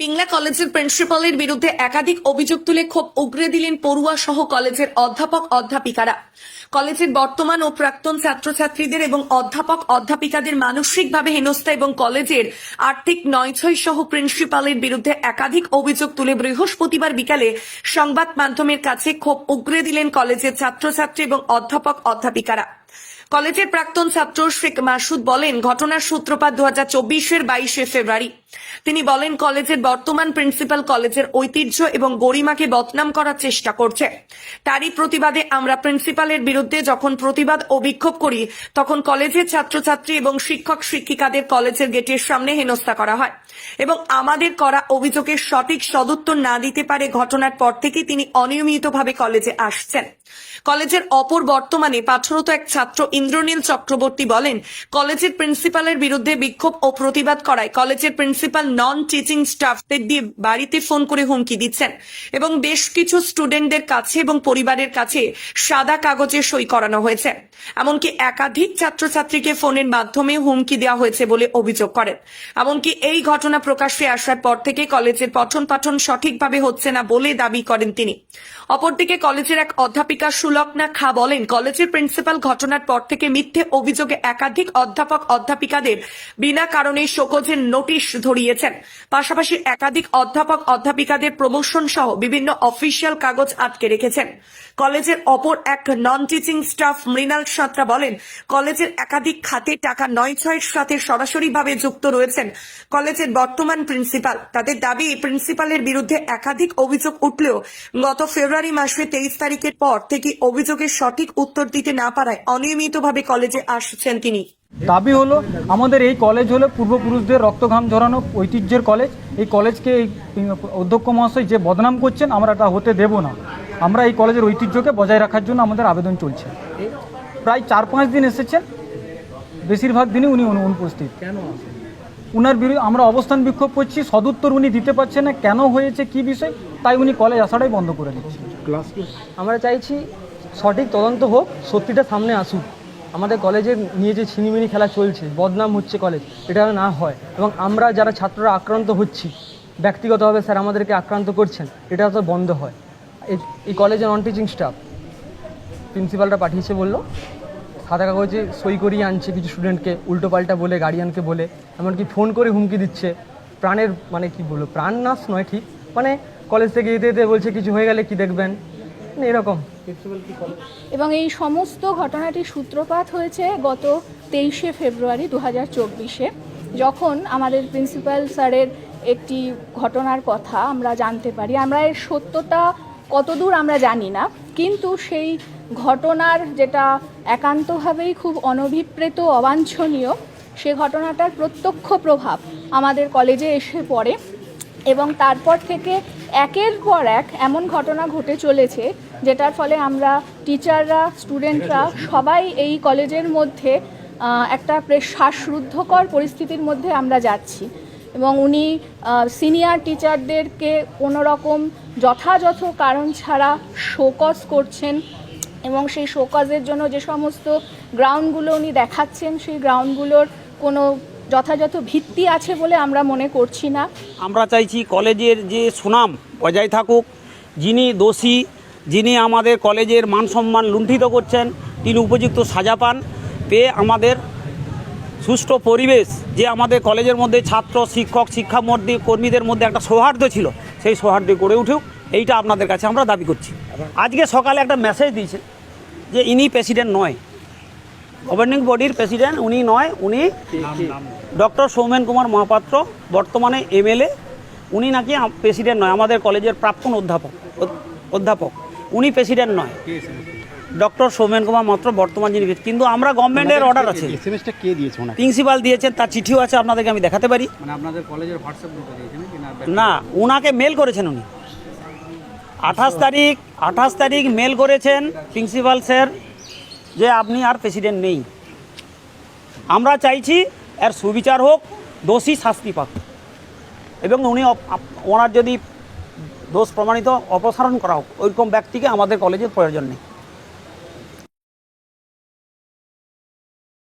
পিংলা কলেজের প্রিন্সিপালের বিরুদ্ধে একাধিক অভিযোগ তুলে ক্ষোভ উগরে দিলেন পড়ুয়া সহ কলেজের অধ্যাপক অধ্যাপিকারা। কলেজের বর্তমান ও প্রাক্তন ছাত্রছাত্রীদের এবং অধ্যাপক অধ্যাপিকাদের মানসিকভাবে হেনস্থা এবং কলেজের আর্থিক নয়ছয় সহ প্রিন্সিপালের বিরুদ্ধে একাধিক অভিযোগ তুলে বৃহস্পতিবার বিকালে সংবাদ মাধ্যমের কাছে ক্ষোভ উগরে দিলেন কলেজের ছাত্রছাত্রী এবং অধ্যাপক অধ্যাপিকারা। কলেজের প্রাক্তন ছাত্র শেখ মাসুদ বলেন, ঘটনার সূত্রপাত দু হাজার চব্বিশের বাইশে ফেব্রুয়ারি। তিনি বলেন, কলেজের বর্তমান প্রিন্সিপাল কলেজের ঐতিহ্য এবং গরিমাকে বদনাম করার চেষ্টা করছে। তারই প্রতিবাদে আমরা প্রিন্সিপালের বিরুদ্ধে যখন প্রতিবাদ ও বিক্ষোভ করি, তখন কলেজের ছাত্রছাত্রী এবং শিক্ষক শিক্ষিকাদের কলেজের গেটের সামনে হেনস্থা করা হয় এবং আমাদের করা অভিযোগের সঠিক সদুত্তর না দিতে পারে ঘটনার পর থেকে তিনি অনিয়মিতভাবে কলেজে আসছেন। কলেজের অপর বর্তমানে পাঠরত এক ছাত্র ইন্দ্রনীল চক্রবর্তী বলেন, কলেজের প্রিন্সিপালের বিরুদ্ধে বিক্ষোভ ও প্রতিবাদ করায় কলেজের প্রিন্সিপাল নন টিচিং স্টাফদের দিয়ে বাড়িতে ফোন করে হুমকি দিচ্ছেন। এবং বেশ কিছু স্টুডেন্টদের কাছে এবং পরিবারের কাছে সাদা কাগজে সই করানো হয়েছে। এমনকি একাধিক ছাত্রছাত্রীকে ফোনের মাধ্যমে হুমকি দেওয়া হয়েছে বলে অভিযোগ করেন। এমনকি এই ঘটনা প্রকাশ্যে আসার পর থেকে কলেজের পঠন পাঠন সঠিকভাবে হচ্ছে না বলে দাবি করেন তিনি। অপরদিকে কলেজের এক অধ্যাপিকা সুলগ্না খা বলেন, কলেজের প্রিন্সিপাল ঘটনার পর থেকে মিথ্যে অভিযোগে একাধিক অধ্যাপক অধ্যাপিকাদের বিনা কারণে শোকজের নোটিশ ধরিয়েছেন। পাশাপাশি একাধিক অধ্যাপক, অধ্যাপিকাদের প্রমোশন সহ বিভিন্ন অফিসিয়াল কাগজ আটকে রেখেছেন। কলেজের অপর এক non teaching staff Mrinal Santra বলেন, কলেজের একাধিক খাতে টাকা নয় ছয়ের সাথে সরাসরিভাবে যুক্ত রয়েছেন কলেজের বর্তমান প্রিন্সিপাল। তাদের দাবি প্রিন্সিপালের বিরুদ্ধে একাধিক অভিযোগ উঠলেও গত ফেব্রুয়ারি মাসে তেইশ তারিখের পর থেকে অভিযোগের সঠিক উত্তর দিতে না পারায় অনিয়মিতভাবে কলেজে আসছেন তিনি। দাবি হলো আমাদের এই কলেজ হলো পূর্বপুরুষদের রক্তঘাম ঝরানো ঐতিহ্যের কলেজ এই কলেজকে এই অধ্যক্ষ মহাশয় যে বদনাম করছেন আমরা তা হতে দেব না। আমরা এই কলেজের ঐতিহ্যকে বজায় রাখার জন্য আমাদের আবেদন চলছে। প্রায় চার পাঁচ দিন এসেছেন। বেশিরভাগ দিনই উনি অনু- অনুপস্থিত। কেন উনার বিরুদ্ধে আমরা অবস্থান বিক্ষোভ করছি সদুত্তর উনি দিতে পারছেন না কেন হয়েছে কি বিষয় তাই উনি কলেজ আসাটাই বন্ধ করে দিচ্ছেন। আমরা চাইছি সঠিক তদন্ত হোক সত্যিটা সামনে আসুক। আমাদের কলেজে নিয়ে যে ছিনিমিনি খেলা চলছে, বদনাম হচ্ছে কলেজ এটা না হয়। এবং আমরা যারা ছাত্ররা আক্রান্ত হচ্ছি, ব্যক্তিগতভাবে স্যার আমাদেরকে আক্রান্ত করছেন, এটা তো বন্ধ হয়। এই এই কলেজে নন টিচিং স্টাফ প্রিন্সিপালরা পাঠিয়েছে বলল, সাদা কাগজে সই করিয়ে আনছে কিছু স্টুডেন্টকে উল্টোপাল্টা বলে গার্ডিয়ানকে বলে, এমনকি ফোন করে হুমকি দিচ্ছে। প্রাণের মানে কি বলব, প্রাণ নাশ নয় ঠিক মানে কলেজ থেকে যেতে যেতে বলছে, কিছু হয়ে গেলে কি দেখবেন? এরকম। এবং এই সমস্ত ঘটনাটির সূত্রপাত হয়েছে গত তেইশে ফেব্রুয়ারি দু হাজার চব্বিশে। যখন আমাদের প্রিন্সিপাল স্যারের একটি ঘটনার কথা আমরা জানতে পারি আমরা এর সত্যতা কতদূর আমরা জানি না কিন্তু সেই ঘটনার যেটা একান্তভাবেই খুব অনভিপ্রেত অবাঞ্ছনীয় সে ঘটনাটার প্রত্যক্ষ প্রভাব আমাদের কলেজে এসে পড়ে এবং তারপর থেকে একের পর এক এমন ঘটনা ঘটে চলেছে যেটার ফলে আমরা টিচাররা স্টুডেন্টরা সবাই এই কলেজের মধ্যে একটা শ্বাসরুদ্ধকর পরিস্থিতির মধ্যে আমরা যাচ্ছি। এবং উনি সিনিয়র টিচারদেরকে কোনো রকম যথাযথ কারণ ছাড়া শোকজ করছেন এবং সেই শোকজের জন্য যে সমস্ত গ্রাউন্ডগুলো উনি দেখাচ্ছেন, সেই গ্রাউন্ডগুলোর কোনো যথাযথ ভিত্তি আছে বলে আমরা মনে করছি না। আমরা চাইছি কলেজের যে সুনাম বজায় থাকুক, যিনি দোষী যিনি আমাদের কলেজের মান সম্মান লুণ্ঠিত করছেন, তিনি উপযুক্ত সাজা পান। পেয়ে আমাদের সুষ্ঠু পরিবেশ, যে আমাদের কলেজের মধ্যে ছাত্র, শিক্ষক শিক্ষা মধ্যে কর্মীদের মধ্যে একটা সৌহার্দ্য ছিল, সেই সৌহার্দ্য গড়ে উঠুক, এইটা আপনাদের কাছে আমরা দাবি করছি। আজকে সকালে একটা মেসেজ দিয়েছে যে ইনি প্রেসিডেন্ট নয়। গভর্নিং বডির প্রেসিডেন্ট উনি নয়, উনি ডক্টর সৌমেন কুমার মহাপাত্র, বর্তমানে এমএলএ উনি নাকি প্রেসিডেন্ট নয়, আমাদের কলেজের প্রাক্তন অধ্যাপক অধ্যাপক। উনি প্রেসিডেন্ট নয়। ডক্টর সৌমেন কুমার মাত্র বর্তমান যিনি কিন্তু আমরা গভর্নমেন্টের অর্ডার আছে। এসএমএসটা কে দিয়েছে ওনাকে? প্রিন্সিপাল দিয়েছেন তার চিঠিও আছে আপনাদেরকে আমি দেখাতে পারি। মানে আপনাদের কলেজের হোয়াটসঅ্যাপ গ্রুপে দিয়েছে না না ওনাকে মেল করেছেন উনি। আঠাশ তারিখ আঠাশ তারিখ মেল করেছেন প্রিন্সিপাল স্যার যে আপনি আর প্রেসিডেন্ট নেই। আমরা চাইছি এর সুবিচার হোক দোষী শাস্তি পাক। এবং উনি ওনার যদি দোষ প্রমাণিত অপসারণ করা হোক। ওইরকম ব্যক্তিকে আমাদের কলেজের প্রয়োজন নেই।